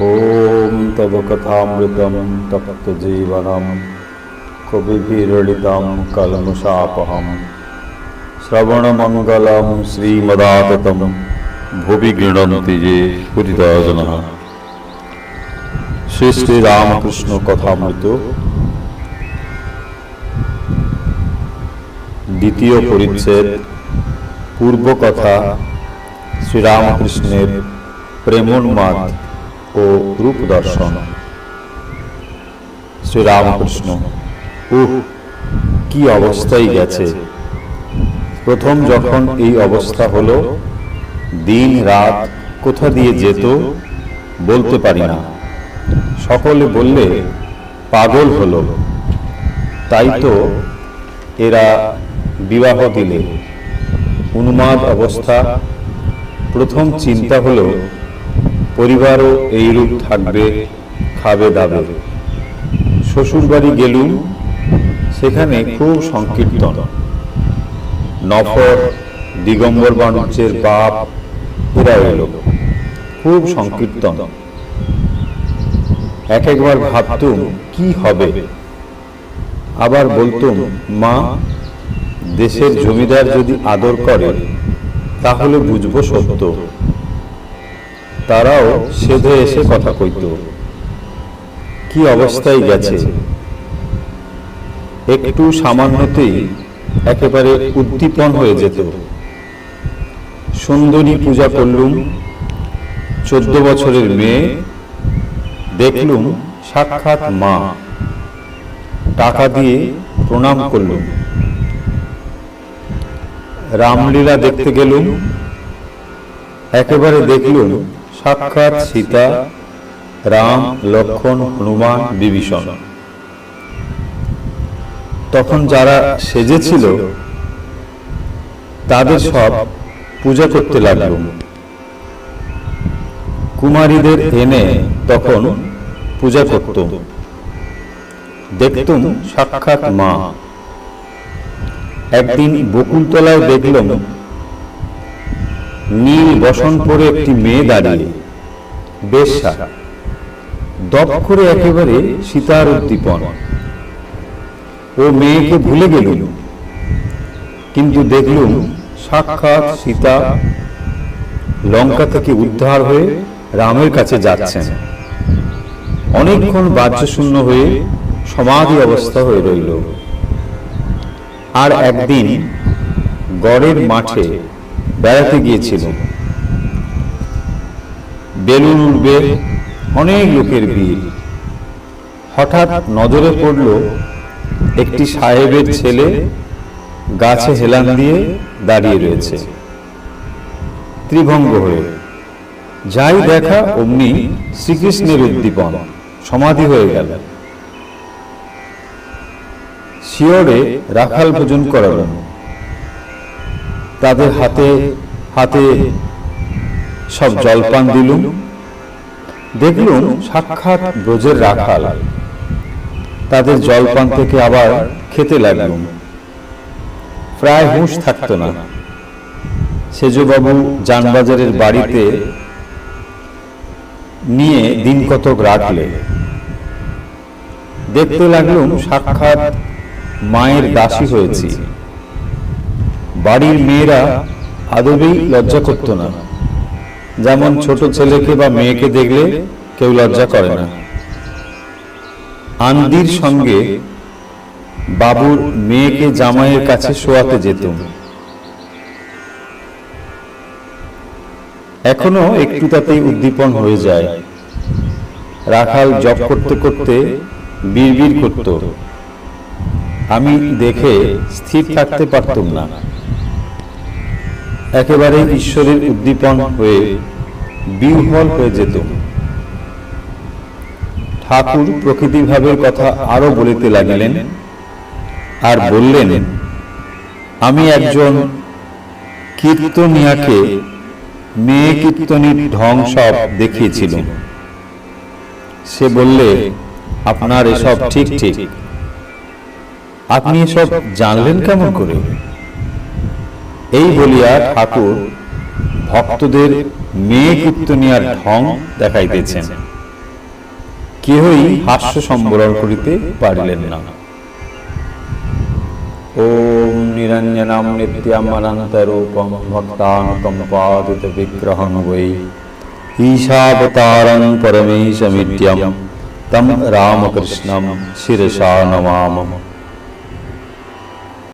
ॐ तव कथामृतं तप्तजीवनं कविभिरलितं कल्मषापहं श्रवणमङ्गलं श्रीमदाततं भुवि गृह्णन्ति ये पुरिताजनः শ্রী শ্রী রামকৃষ্ণ কথামৃত দ্বিতীয় পরিচ্ছেদ পূর্ব কথা শ্রীরামকৃষ্ণের প্রেমোন্মাদ ও রূপ দর্শন। শ্রী শ্রীরামকৃষ্ণ, উহ, কি অবস্থায় গেছে? প্রথম যখন এই অবস্থা হলো দিন রাত কোথা দিয়ে যেত বলতে পারি না। সকলে বললে, পাগল হলো। তাই তো এরা বিবাহ দিলে। উন্মাদ অবস্থা। প্রথম চিন্তা হলো পরিবারও এইরূপ থাকবে, খাবে দাবে। শ্বশুর বাড়ি গেলুম, সেখানে খুব সংকীর্তন। নফর, দিগম্বর বাণিজ্যের বাপ, এরা এলো। খুব সংকীর্তন। এক একবার ভাবতুম, কি হবে? আবার বলতুম, মা, দেশের জমিদার যদি আদর করে, তাহলে বুঝব সত্য। তারাও সেধে এসে কথা কইত। কি অবস্থায় গেছে? একটু সামান্যতেই একেবারে উদ্দীপন হয়ে যেত। সুন্দরী পূজা করলুম, চোদ্দ বছরের মেয়ে, দেখলুম সাক্ষাৎ মা। টাকা দিয়ে প্রণাম করলুম। রামলীলা দেখতে গেলুম, একেবারে দেখলুম সাক্ষাৎ সীতা, রাম, লক্ষণ, হনুমান, বিভীষণ। তখন যারা সেজেছিল, তাদের সব পূজা করতে লাগলুম কুমারীদের এনে তখন পূজা করত। দেখতুম সাক্ষাৎ মা। একদিন বকুলতলায় দেখলাম নীল বসন পরে একটি মেয়ে দাঁড়িয়ে। বেশ্যা দপ করে একেবারে সীতার উদ্দীপন। ও মেয়েকে ভুলে গেল কিন্তু দেখলুম সাক্ষাৎ সীতা লঙ্কা থেকে উদ্ধার হয়ে রামের কাছে যাচ্ছেন। অনেকক্ষণ বাহ্যশূন্য হয়ে সমাধি অবস্থা হয়ে রইল। আর একদিন গড়ের মাঠে বেড়াতে গিয়েছিল। বেলুন উঠবে অনেক লোকের ভিড়। হঠাৎ নজরে পড়ল একটি সাহেবের ছেলে গাছে হেলান দিয়ে দাঁড়িয়ে রয়েছে। ত্রিভঙ্গ হয়ে। যাই দেখা অমনি শ্রীকৃষ্ণের উদ্দীপন, সমাধি হয়ে গেল। শিয়রে রাখাল ভোজন করালেন তাদের হাতে হাতে সব জলপান দিলুম। দেখলুম সাক্ষাৎ ব্রজের রাখাল। তাদের জলপান থেকে আবার খেতে লাগলুম। প্রায় হুঁশ থাকতো না। সেজবাবু যানবাজারের বাড়িতে নিয়ে দিন কতক রাখলে। দেখতে লাগলুম সাক্ষাৎ মায়ের দাসী হয়েছি। বাড়ির মেয়েরা আদবেই লজ্জা করত না। যেমন ছোট ছেলেকে বা মেয়েকে দেখলে কেউ লজ্জা করে না। আন্দির সঙ্গে বাবুর মেয়েকে জামাইয়ের কাছে শোয়াতে যেতুম এখনও একটু তাতেই উদ্দীপন হয়ে যায়। রাখাল জপ করতে করতে বিড়বিড় করত। আমি দেখে স্থির থাকতে পারতাম না। একেবারে ঈশ্বরের উদ্দীপন হয়ে বিহ্বল হয়ে যেত। ঠাকুর প্রকৃতি ভাবের কথা আরও বলিতে লাগিলেন আর বললেন, আমি একজন কীর্তনিয়াকে মেয়ে কীর্তনীর ঢং সব দেখিয়েছিল সে বললে, আপনার এসব ঠিক ঠিক। আপনি এসব জানলেন কেমন করে? এই বলিয়া ঠাকুর ভক্তদের মেয়ে কীর্তনিয়ার ঢং দেখাইতেছেন। কেহই হাস্য সম্বরণ করিতে পারিলেন না। ওম নিরঞ্জনম নিত্যম অনন্তরূপম ভক্তানুকম্পাদিত বিগ্রহং বৈ। ঈশাবতারং পরমেশমিত্যম তম রামকৃষ্ণম শিরসা নমামः।